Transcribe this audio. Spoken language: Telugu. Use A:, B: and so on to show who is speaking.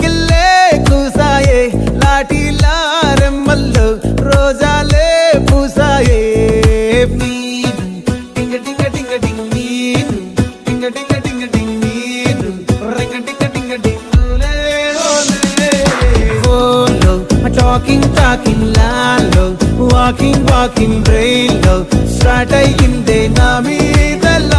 A: కిల్లే కూసాయే లాఠీలా రెమ్మల్లో రోజాలే పూసాయే. టాకింగ్ టాకింగ్ లాల్లో వాకింగ్ వాకింగ్ బ్రెయిన్లో స్టార్ట్ అయ్యిందే నా మీ